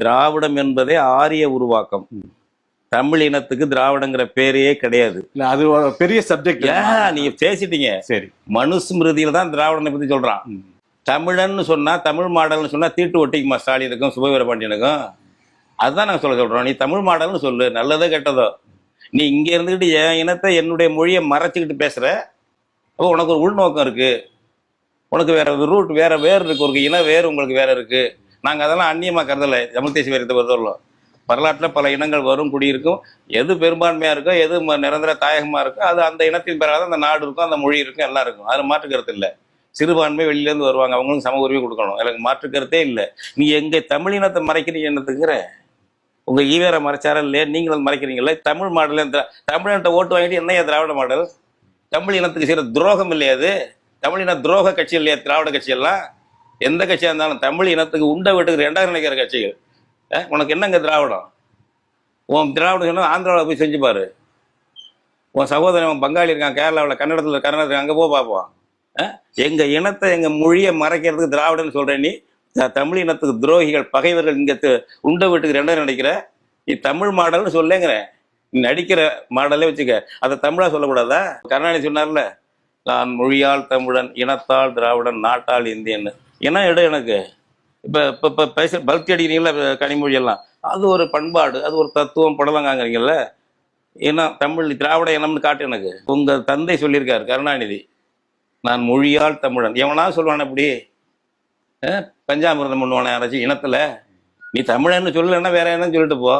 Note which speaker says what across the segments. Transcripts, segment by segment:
Speaker 1: திராவிடம் என்பதே ஆரிய உருவாக்கம். தமிழ் இனத்துக்கு திராவிடங்கிற பேரையே கிடையாது.
Speaker 2: இல்ல அது பெரிய சப்ஜெக்ட்
Speaker 1: நீங்க பேசிட்டீங்க.
Speaker 2: சரி.
Speaker 1: மனுஸ்மிருதியில தான் திராவிடனை பத்தி சொல்றான். தமிழன்னு சொன்னா தமிழ் மாடல்னு சொன்னா தீட்டு ஒட்டிக்குமா ஸ்டாலினுக்கும் சுபவீர பாண்டியனுக்கும்? அதுதான் நாங்க சொல்ல சொல்றோம். நீ தமிழ் மாடல்னு சொல்லு நல்லதோ கெட்டதோ. நீ இங்க இருந்துகிட்டு என் இனத்தை என்னுடைய மொழியை மறைச்சிக்கிட்டு பேசுற அப்போ உனக்கு ஒரு உள்நோக்கம் இருக்கு. உனக்கு வேற ரூட் வேற வேறு இருக்கு. ஒரு இன வேறு உங்களுக்கு வேற இருக்கு. நாங்கள் அதெல்லாம் அந்நியமாக கருதலை. தமிழ் தேசிய வாரியத்தை பொறுத்தவரையிலும். வரலாற்றில் பல இனங்கள் வரும் குடியிருக்கும். எது பெரும்பான்மையாக இருக்கோ எது ம- நிரந்தர தாயகமாக இருக்கோ அது அந்த இனத்தின் பெறாத அந்த நாடு இருக்கும் அந்த மொழி இருக்கும் எல்லாம் இருக்கும். அது மாற்று கருத்து இல்லை. சிறுபான்மை வெளியிலேருந்து வருவாங்க அவங்களுக்கு சம உரிமை கொடுக்கணும். எனக்கு மாற்று கருத்தே இல்லை. நீ எங்கே தமிழ் இனத்தை மறைக்கிறீங்க என்னத்துக்குற? உங்கள் ஈவேரை மறைச்சாரா இல்லையா? நீங்களும் மறைக்கிறீங்களே தமிழ் மாடல் தமிழ்நாட்டை ஓட்டு வாங்கிட்டு என்னையா திராவிட மாடல்? தமிழ் இனத்துக்கு செய்யற துரோகம் இல்லையா அது? தமிழ் இன துரோக கட்சி இல்லையா? திராவிட கட்சியெல்லாம் எந்த கட்சியாக இருந்தாலும் தமிழ் இனத்துக்கு உண்டை வீட்டுக்கு ரெண்டாவது நினைக்கிற கட்சிகள். உனக்கு என்னங்க திராவிடம்? உன் திராவிடம் சொன்னால் ஆந்திராவில் போய் செஞ்சு பாரு. உன் சகோதரன் உன் பங்காளி இருக்கான் கேரளாவில் கன்னடத்தில் கர்நாடகத்தில் அங்கே போய் பார்ப்போம் எங்கள் இனத்தை எங்கள் மொழியை மறைக்கிறதுக்கு திராவிடன்னு சொல்ற நீ தமிழ் இனத்துக்கு துரோகிகள் பகைவர்கள் இங்கே உண்டை உண்ட வீட்டுக்கு ரெண்டாவது நினைக்கிற? நீ தமிழ் மாடல்னு சொல்லேங்கிறேன் நீ நடிக்கிற மாடலே வச்சுக்க. அதை தமிழா சொல்லக்கூடாதா? கருணாநிதி சொன்னார்ல நான் மொழியால் தமிழன் இனத்தால் திராவிடன் நாட்டால் இந்தியன்னு. என்ன இடம் எனக்கு? இப்போ இப்போ இப்போ பேச பல்கி அடிக்கிறீங்களா கனிமொழி எல்லாம் அது ஒரு பண்பாடு அது ஒரு தத்துவம் புடலங்காங்கிறீங்கல்ல. ஏன்னா தமிழ் திராவிட இனம்னு காட்டு எனக்கு. உங்கள் தந்தை சொல்லியிருக்காரு கருணாநிதி. நான் மொழியால் தமிழன். எவனா சொல்லுவான அப்படி? பஞ்சாமிரதம் பண்ணுவானே யாராச்சும் இனத்தில். நீ தமிழன்னு சொல்லலைன்னா வேற என்னன்னு சொல்லிட்டு போ.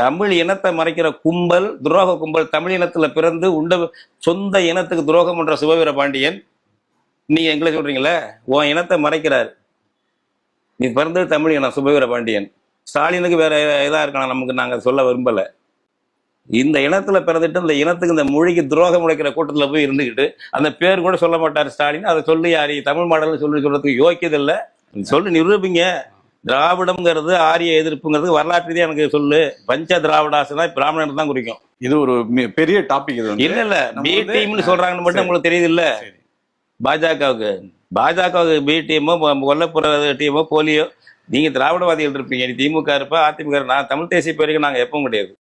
Speaker 1: தமிழ் இனத்தை மறைக்கிற கும்பல் துரோக கும்பல் தமிழ் இனத்தில் பிறந்து உண்ட சொந்த இனத்துக்கு துரோகம் பண்ற சிவவீர பாண்டியன். நீங்க எங்களை சொல்றீங்களே உன் இனத்தை மறைக்கிறார். நீ பிறந்தது தமிழ் இனம் சுபவீர பாண்டியன். ஸ்டாலினுக்கு வேற இதா இருக்கலாம் நமக்கு நாங்க சொல்ல விரும்பல. இந்த இனத்துல பிறந்துட்டு இந்த இனத்துக்கு இந்த மொழிக்கு துரோகம் உழைக்கிற கூட்டத்துல போய் இருந்துக்கிட்டு அந்த பேர் கூட சொல்ல மாட்டார் ஸ்டாலின். அதை சொல்லி யாரி? தமிழ் மாடல்னு சொல்லி சொல்றதுக்கு யோக்கியது இல்ல சொல்லி நிரூபிங்க. திராவிடம்ங்கிறது ஆரிய எதிர்ப்புங்கிறது வரலாற்று ரீதியா எனக்கு சொல்லு. பஞ்ச திராவிடாசுனா பிராமணன் தான் குறிக்கும்.
Speaker 2: இது ஒரு பெரிய டாபிக் இது.
Speaker 1: இல்ல இல்ல. சொல்றாங்கன்னு மட்டும். உங்களுக்கு தெரியுது இல்ல. பாஜகவுக்கு பாஜகவுக்கு பி டீமோ கொல்லப்புற டீமோ போலியோ நீங்கள் திராவிடவாதிகள் இருப்பீங்க நீ திமுக இருப்பா அதிமுக நான் தமிழ் தேசிய பேருக்கு நாங்கள் எப்பவும் கிடையாது.